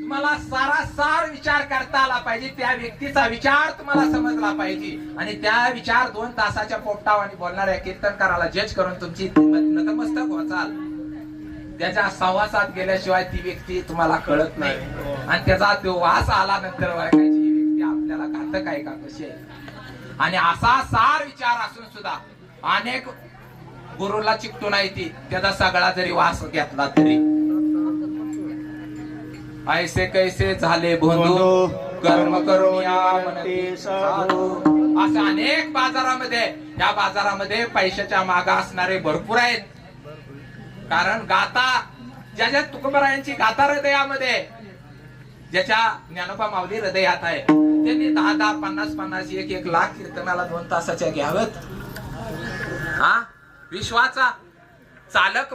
तुम्हाला सारा सार विचार करता आला पाहिजे. त्या व्यक्तीचा विचार तुम्हाला समजला पाहिजे. आणि त्या विचार दोन तासाच्या पोपटावानी बोलणाऱ्या कीर्तनकाराला जज करून तुमची नतमस्तक वाचाल. त्याच्या सहवासात गेल्याशिवाय ती व्यक्ती तुम्हाला कळत नाही. आणि त्याचा तो वास आला नंतर ही व्यक्ती आपल्याला घातक आहे का? कशी आहे? आणि असा सार विचार असून सुद्धा अनेक गुरुला चिकटून नाही ती. त्याचा सगळा जरी वास घेतला तरी. ऐसे कैसे झाले भोंदू कर्म करून साधू. अशा अनेक बाजारामध्ये या बाजारामध्ये पैशाच्या मागा असणारे भरपूर आहेत. कारण गाता ज्या ज्या तुकोबरायांची गाथा हृदयामध्ये ज्याच्या ज्ञानोबा माऊली हृदयात आहे त्यांनी दहा दहा पन्नास पन्नास एक एक लाख कीर्तनाला दोन तासाच्या घ्यावेत. हा विश्वाचा चालक